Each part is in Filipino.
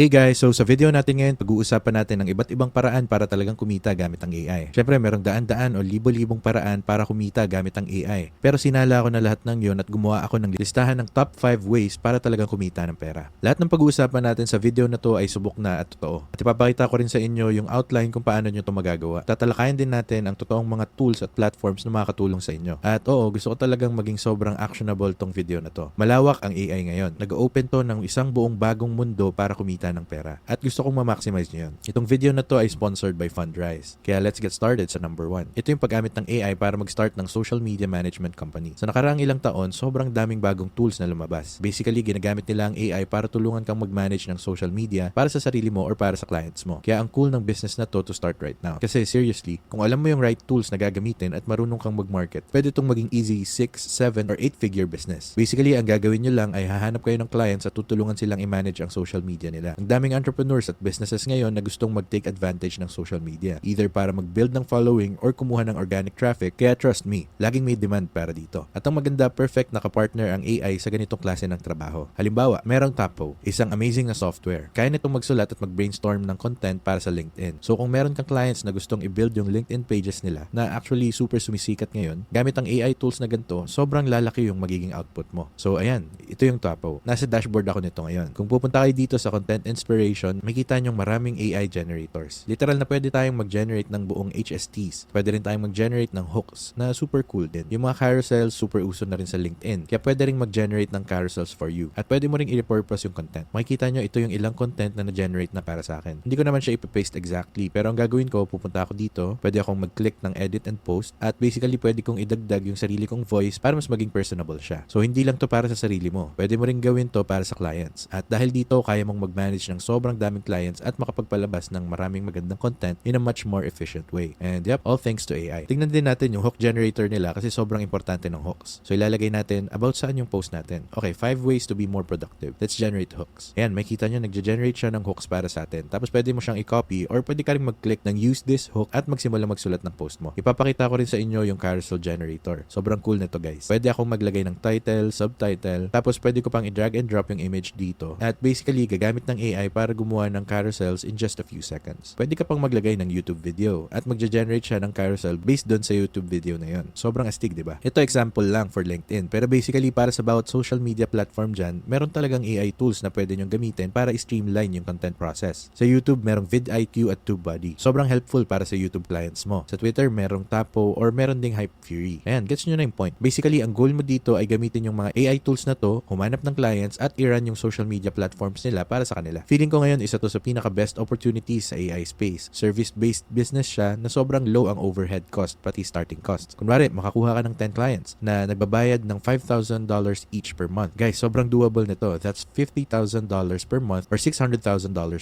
Hey guys, so sa video natin ngayon, pag-uusapan natin ng iba't ibang paraan para talagang kumita gamit ang AI. Syempre, merong daan-daan o libo-libong paraan para kumita gamit ang AI. Pero sinala ko na lahat ng yon at gumawa ako ng listahan ng top 5 ways para talagang kumita ng pera. Lahat ng pag-uusapan natin sa video na to ay subok na at totoo. At ipapakita ko rin sa inyo yung outline kung paano nyo to magagawa. Tatalakayan din natin ang totoong mga tools at platforms na makakatulong sa inyo. At oo, gusto ko talagang maging sobrang actionable tong video na to. Malawak ang AI ngayon. Nag-open to ng isang buong bagong mundo para kumita ng pera. At gusto kong ma-maximize nyo yun. Itong video na to ay sponsored by Fundrise. Kaya let's get started sa number 1. Ito yung paggamit ng AI para mag-start ng social media management company. Sa nakaraang ilang taon, sobrang daming bagong tools na lumabas. Basically, ginagamit nila ang AI para tulungan kang mag-manage ng social media para sa sarili mo or para sa clients mo. Kaya ang cool ng business na to to start right now. Kasi seriously, kung alam mo yung right tools na gagamitin at marunong kang mag-market, pwede itong maging easy 6, 7, or 8-figure business. Basically, ang gagawin nyo lang ay hahanap kayo ng clients at tutulungan silang i-manage ang social media nila. Ang daming entrepreneurs at businesses ngayon na gustong mag-take advantage ng social media. Either para mag-build ng following or kumuha ng organic traffic. Kaya trust me, laging may demand para dito. At ang maganda, perfect na kapartner ang AI sa ganitong klase ng trabaho. Halimbawa, merong Tapo, isang amazing na software. Kaya nitong magsulat at mag-brainstorm ng content para sa LinkedIn. So kung meron kang clients na gustong i-build yung LinkedIn pages nila na actually super sumisikat ngayon, gamit ang AI tools na ganito, sobrang lalaki yung magiging output mo. So ayan, ito yung Tapo. Nasa dashboard ako nito ngayon. Kung pupunta kayo dito sa Content Inspiration, makita nyo maraming AI generators. Literal na pwede tayong mag-generate ng buong HSTs. Pwede rin tayong mag-generate ng hooks na super cool din. Yung mga carousels, super uso na rin sa LinkedIn. Kaya pwede rin mag-generate ng carousels for you. At pwede mo rin i-repurpose yung content. Makikita nyo, ito yung ilang content na na-generate na para sa akin. Hindi ko naman siya ipapaste exactly. Pero ang gagawin ko, pupunta ako dito, pwede akong mag-click ng edit and post. At basically, pwede kong idagdag yung sarili kong voice para mas maging personable siya. So, hindi lang to para sa sarili mo. Pwede mo rin gawin to para sa clients. At dahil dito, kaya mong mag-manage ng sobrang daming clients at makapagpalabas ng maraming magandang content in a much more efficient way. And yep, all thanks to AI. Tingnan din natin yung hook generator nila kasi sobrang importante ng hooks. So ilalagay natin about saan yung post natin. Okay, 5 ways to be more productive. Let's generate hooks. Ayan, makita nyo, nagge-generate siya ng hooks para sa atin. Tapos pwede mo siyang i-copy or pwede ka rin mag-click ng use this hook at magsimula magsulat ng post mo. Ipapakita ko rin sa inyo yung carousel generator. Sobrang cool nito guys. Pwede akong maglagay ng title, subtitle, tapos pwede ko pang i-drag and drop yung image dito. At basically, gagamit ng AI para gumawa ng carousels in just a few seconds. Pwede ka pang maglagay ng YouTube video at magge-generate siya ng carousel based doon sa YouTube video na yon. Sobrang astig, di ba? Ito example lang for LinkedIn. Pero basically, para sa bawat social media platform dyan, meron talagang AI tools na pwede nyong gamitin para i-streamline yung content process. Sa YouTube, merong vidIQ at TubeBuddy. Sobrang helpful para sa YouTube clients mo. Sa Twitter, merong Tapo or meron ding Hype Fury. Ayan, gets nyo na yung point. Basically, ang goal mo dito ay gamitin yung mga AI tools na to, humanap ng clients at i-run yung social media platforms nila para sa kanila. Feeling ko ngayon isa to sa pinaka-best opportunities sa AI space. Service-based business siya na sobrang low ang overhead cost pati starting cost. Kunwari, makakuha ka ng 10 clients na nagbabayad ng $5,000 each per month. Guys, sobrang doable nito. That's $50,000 per month or $600,000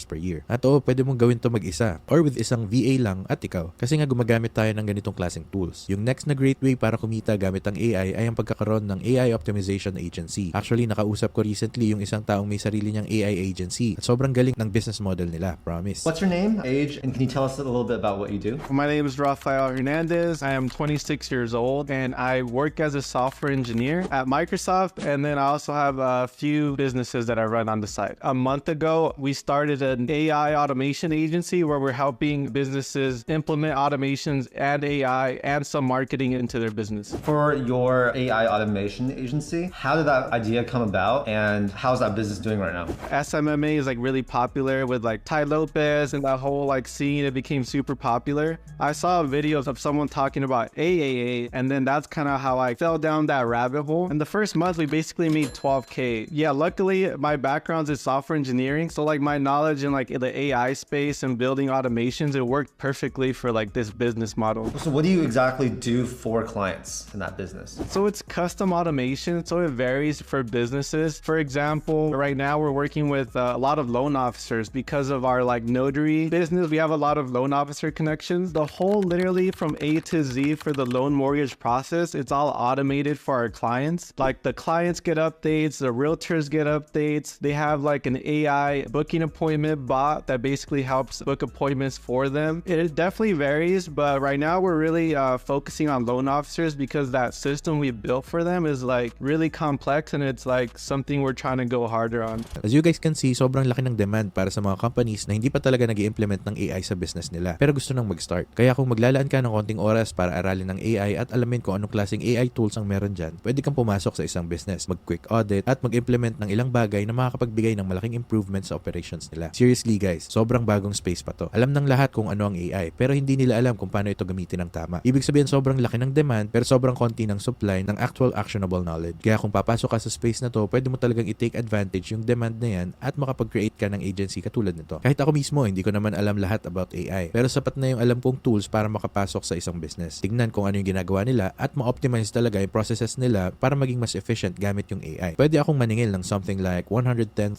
per year. At oo, pwede mong gawin to mag-isa or with isang VA lang at ikaw. Kasi nga gumagamit tayo ng ganitong klaseng tools. Yung next na great way para kumita gamit ang AI ay ang pagkakaroon ng AI Optimization Agency. Actually, nakausap ko recently yung isang taong may sarili niyang AI agency. At sobrang galing ng business model nila, promise. What's your name, age, and can you tell us a little bit about what you do? My name is Rafael Hernandez. I am 26 years old and I work as a software engineer at Microsoft. And then I also have a few businesses that I run on the side. A month ago, we started an AI automation agency where we're helping businesses implement automations and AI and some marketing into their business. For your AI automation agency, how did that idea come about and how's that business doing right now? SMMA is like really popular with like Ty Lopez and that whole like scene. It became super popular. I saw videos of someone talking about AAA, and then that's kind of how I fell down that rabbit hole. And the first month, we basically made 12k. Yeah, luckily my background is software engineering, so like my knowledge in like the AI space and building automations, it worked perfectly for like this business model. So, what do you exactly do for clients in that business? So it's custom automation, so it varies for businesses. For example, right now we're working with uh, a lot of loan officers because of our like notary business. We have a lot of loan officer connections. The whole literally from A to Z for the loan mortgage process, it's all automated for our clients. Like the clients get updates, the realtors get updates. They have like an AI booking appointment bot that basically helps book appointments for them. It definitely varies, but right now we're really uh, focusing on loan officers because that system we built for them is like really complex and it's like something we're trying to go harder on. As you guys can see, sobrang laki ng demand para sa mga companies na hindi pa talaga nag implement ng AI sa business nila pero gusto nang mag-start. Kaya kung maglalaan ka ng konting oras para aralin ng AI at alamin kung anong klaseng AI tools ang meron dyan, pwede kang pumasok sa isang business, mag-quick audit at mag-implement ng ilang bagay na makakapagbigay ng malaking improvement sa operations nila. Seriously guys, sobrang bagong space pa to. Alam ng lahat kung ano ang AI pero hindi nila alam kung paano ito gamitin ng tama. Ibig sabihin sobrang laki ng demand pero sobrang konti ng supply ng actual actionable knowledge. Kaya kung papasok ka sa space na to, pwede mo talagang i-take advantage yung demand na yan at makapag-create ka ng agency katulad nito. Kahit ako mismo, hindi ko naman alam lahat about AI. Pero sapat na yung alam kong tools para makapasok sa isang business. Tignan kung ano yung ginagawa nila at ma-optimize talaga yung processes nila para maging mas efficient gamit yung AI. Pwede akong maningil ng something like $110,000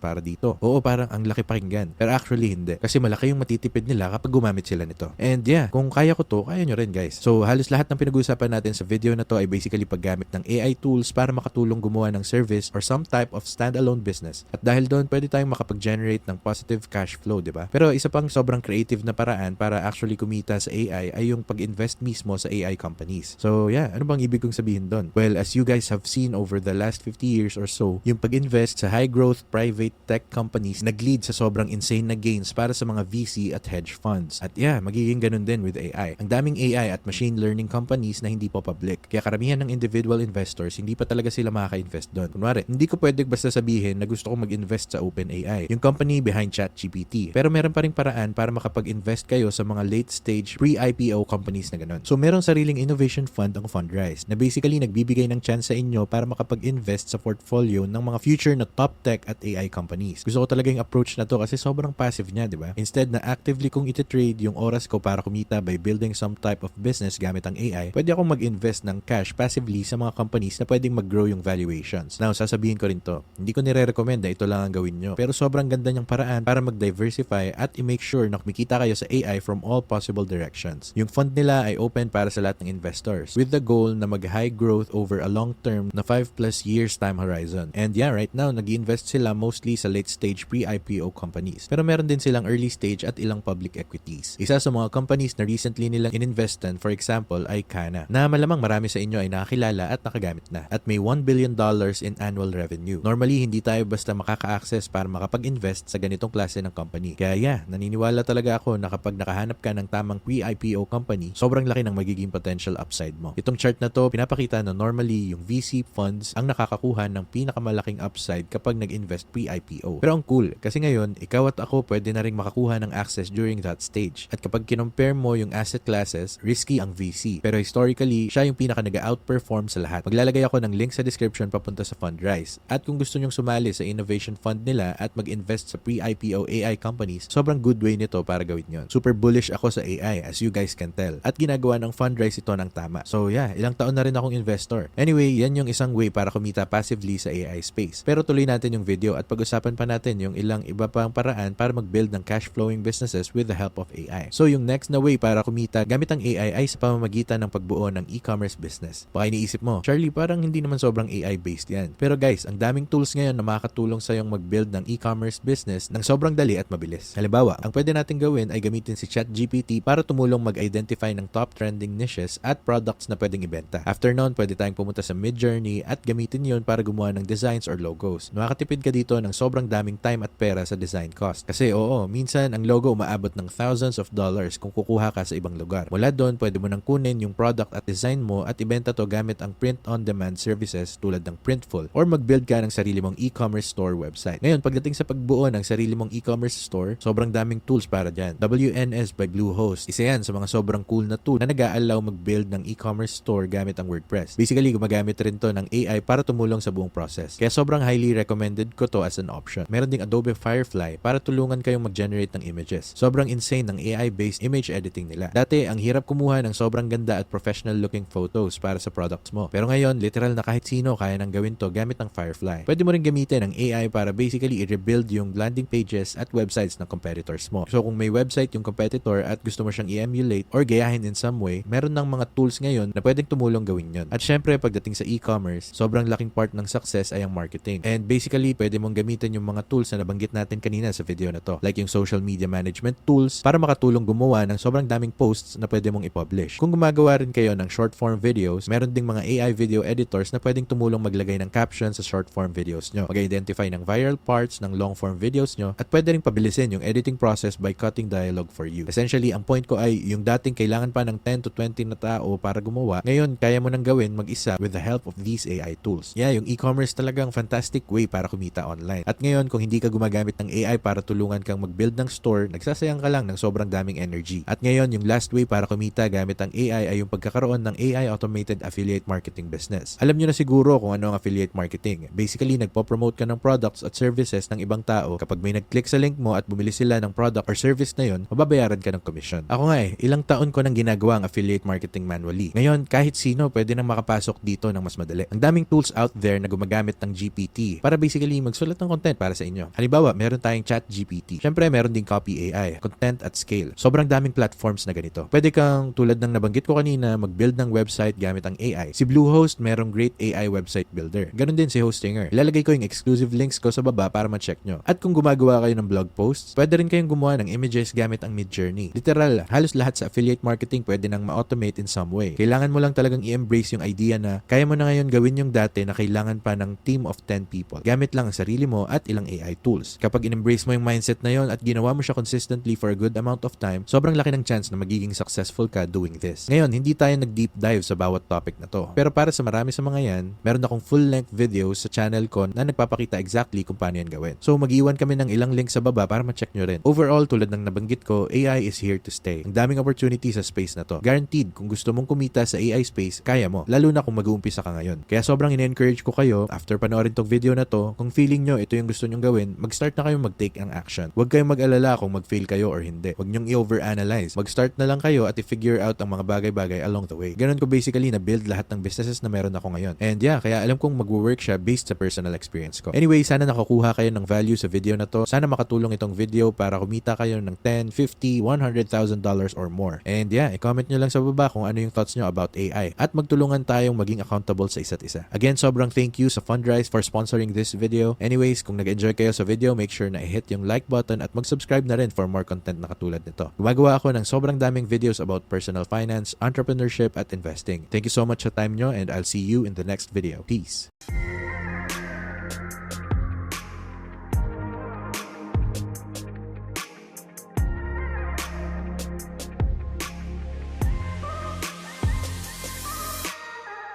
para dito. Oo, parang ang laki pakinggan. Pero actually hindi. Kasi malaki yung matitipid nila kapag gumamit sila nito. And yeah, kung kaya ko to, kaya nyo rin guys. So halos lahat ng pinag-uusapan natin sa video na to ay basically paggamit ng AI tools para makatulong gumawa ng service or some type of standalone business. At dahil doon, pwede tayong makapag-generate ng positive cash flow, di ba? Pero isa pang sobrang creative na paraan para actually kumita sa AI ay yung pag-invest mismo sa AI companies. So yeah, ano bang ibig kong sabihin doon? Well, as you guys have seen over the last 50 years or so, yung pag-invest sa high-growth private tech companies nag-lead sa sobrang insane na gains para sa mga VC at hedge funds. At yeah, magiging ganun din with AI. Ang daming AI at machine learning companies na hindi po public. Kaya karamihan ng individual investors, hindi pa talaga sila makaka-invest doon. Kunwari, hindi ko pwede basta sabihin na gusto kong mag-invest sa OpenAI, yung company behind ChatGPT. Pero meron pa rin paraan para makapag-invest kayo sa mga late stage pre-IPO companies na ganun. So meron sariling innovation fund ang Fundrise na basically nagbibigay ng chance sa inyo para makapag-invest sa portfolio ng mga future na top tech at AI companies. Gusto ko talaga yung approach na to kasi sobrang passive niya, di ba? Instead na actively kong iti-trade yung oras ko para kumita by building some type of business gamit ang AI, pwede akong mag-invest ng cash passively sa mga companies na pwedeng mag-grow yung valuations. Now, sasabihin ko rin to, hindi ko nire-recommend na ito lang ang gawin nyo. Pero sobrang ganda niyang paraan para mag-diversify at i-make sure na kumikita kayo sa AI from all possible directions. Yung fund nila ay open para sa lahat ng investors with the goal na mag-high growth over a long term na 5 plus years time horizon. And yeah, right now, nag invest sila mostly sa late stage pre-IPO companies. Pero meron din silang early stage at ilang public equities. Isa sa mga companies na recently nilang ininvestan, for example, ay Kana, na malamang marami sa inyo ay nakakilala at nakagamit na. At may $1 billion in annual revenue. Normally, hindi tayo basta makaka-access para makapag-invest sa ganitong klase ng company. Kaya yeah, naniniwala talaga ako na kapag nakahanap ka ng tamang pre-IPO company, sobrang laki ng magiging potential upside mo. Itong chart na to, pinapakita na normally yung VC funds ang nakakakuha ng pinakamalaking upside kapag nag-invest pre-IPO. Pero ang cool, kasi ngayon, ikaw at ako pwede na rin makakuha ng access during that stage. At kapag kinompare mo yung asset classes, risky ang VC. Pero historically, siya yung pinaka nag-outperform sa lahat. Maglalagay ako ng link sa description papunta sa Fundrise. At kung gusto nyong sumali sa innovation fund nila at mag-invest sa pre-IPO AI companies, sobrang good way nito para gawin yon. Super bullish ako sa AI as you guys can tell. At ginagawa ng Fundrise ito ng tama. So yeah, ilang taon na rin akong investor. Anyway, yan yung isang way para kumita passively sa AI space. Pero tuloy natin yung video at pag-usapan pa natin yung ilang iba pang paraan para mag-build ng cash flowing businesses with the help of AI. So yung next na way para kumita gamit ang AI ay sa pamamagitan ng pagbuo ng e-commerce business. Baka iniisip mo, Charlie, parang hindi naman sobrang AI-based yan. Pero guys, ang daming tools ngayon na makakatulong sa yung mag-build ng e-commerce business ng sobrang dali at mabilis. Halimbawa, ang pwede natin gawin ay gamitin si ChatGPT para tumulong mag-identify ng top trending niches at products na pwedeng ibenta. After nun, pwede tayong pumunta sa Midjourney at gamitin yon para gumawa ng designs or logos. Makakatipid ka dito ng sobrang daming time at pera sa design cost. Kasi oo, minsan ang logo umaabot ng thousands of dollars kung kukuha ka sa ibang lugar. Mula doon, pwede mo nang kunin yung product at design mo at ibenta to gamit ang print-on-demand services tulad ng Printful or mag-build ka ng sarili mong e-commerce store website. Ngayon, pagdating sa pagbuo ng sarili mong e-commerce store, sobrang daming tools para dyan. WNS by Bluehost. Isa yan sa mga sobrang cool na tool na nag-aalaw mag-build ng e-commerce store gamit ang WordPress. Basically, gumagamit rin to ng AI para tumulong sa buong process. Kaya sobrang highly recommended ko to as an option. Meron ding Adobe Firefly para tulungan kayong mag-generate ng images. Sobrang insane ng AI-based image editing nila. Dati, ang hirap kumuha ng sobrang ganda at professional looking photos para sa products mo. Pero ngayon, literal na kahit sino kaya nang gawin to gamit ng Firefly. Pwede mo rin gamitin ang AI para basically i-rebuild yung landing pages at websites ng competitors mo. So kung may website yung competitor at gusto mo siyang i-emulate or gayahin in some way, meron ng mga tools ngayon na pwedeng tumulong gawin yon. At syempre, pagdating sa e-commerce, sobrang laking part ng success ay ang marketing. And basically, pwede mong gamitin yung mga tools na nabanggit natin kanina sa video na to. Like yung social media management tools para makatulong gumawa ng sobrang daming posts na pwede mong i-publish. Kung gumagawa rin kayo ng short form videos, meron ding mga AI video editors na pwedeng tumulong maglagay ng captions sa short form videos nyo. Mag-identify ng viral parts ng long form videos nyo at pwede rin pabilisin yung editing process by cutting dialogue for you. Essentially, ang point ko ay yung dating kailangan pa ng 10 to 20 na tao para gumawa, ngayon kaya mo nang gawin mag-isa with the help of these AI tools. Yeah, yung e-commerce talagang fantastic way para kumita online. At ngayon, kung hindi ka gumagamit ng AI para tulungan kang mag-build ng store, nagsasayang ka lang ng sobrang daming energy. At ngayon, yung last way para kumita gamit ang AI ay yung pagkakaroon ng AI automated affiliate marketing business. Alam nyo na siguro kung ano ang affiliate marketing. Basically, nagpo-promote ka ng products at services ng ibang tao. Kapag may nag-click sa link mo at bumili sila ng product or service na yon, mababayaran ka ng commission. Ako nga eh, ilang taon ko nang ginagawa ang affiliate marketing manually. Ngayon, kahit sino pwede nang makapasok dito ng mas madali. Ang daming tools out there na gumagamit ng GPT para basically magsulat ng content para sa inyo. Halimbawa, meron tayong chat GPT. Siyempre, meron din copy AI, content at scale. Sobrang daming platforms na ganito. Pwede kang tulad ng nabanggit ko kanina, mag-build ng website gamit ang AI. Si Bluehost, merong great AI website builder. Ganon din si Hostinger. Ilalagay ko yung exclusive links ko sa baba para ma-check nyo. At kung gumagawa kayo ng blog posts, pwede rin kayong gumawa ng images gamit ang Midjourney. Literal, halos lahat sa affiliate marketing pwede nang ma-automate in some way. Kailangan mo lang talagang i-embrace yung idea na kaya mo na ngayon gawin yung dati na kailangan pa ng team of 10 people. Gamit lang ang sarili mo at ilang AI tools. Kapag in-embrace mo yung mindset na yon at ginawa mo siya consistently for a good amount of time, sobrang laki ng chance na magiging successful ka doing this. Ngayon, hindi tayo nag-deep dive sa bawat topic na to. Pero para sa marami sa mga yan, meron akong full-length videos sa channel ko na nagpapakita exactly kung paano yan gawin. So, mag-iwan kami ng ilang links sa baba para ma-check nyo rin. Overall, tulad ng nabanggit ko, AI is here to stay. Ang daming opportunity sa space na to. Guaranteed, kung gusto mong kumita sa AI space, kaya mo. Lalo na kung mag-uumpisa ka ngayon. Kaya sobrang in-encourage ko kayo, after panoorin tong video na to, kung feeling nyo ito yung gusto nyong gawin, mag-start na kayong mag-take ang action. Huwag kayong mag-alala kung mag-fail kayo or hindi. Huwag nyong i-overanalyze. Mag-start na lang kayo at i-figure out ang mga bagay-bagay along the way. Ganon ko basically na build lahat ng businesses na meron ako ngayon. And yeah, kaya alam kong mag-work siya based sa personal experience ko. Anyway, sana nakakuha kayo ng value sa video na to. Sana makatulong itong video para kumita kayo ng 10, 50, 100,000 dollars or more. And yeah, i-comment nyo lang sa baba kung ano yung thoughts nyo about AI at magtulungan tayong maging accountable sa isa't isa. Again, sobrang thank you sa Fundrise for sponsoring this video. Anyways, kung nag-enjoy kayo sa video, make sure na i-hit yung like button at mag-subscribe na rin for more content na katulad nito. Gumagawa ako ng sobrang daming videos about personal finance, entrepreneurship at investing. Thank you so much sa time nyo and I'll see you in the next video. Peace!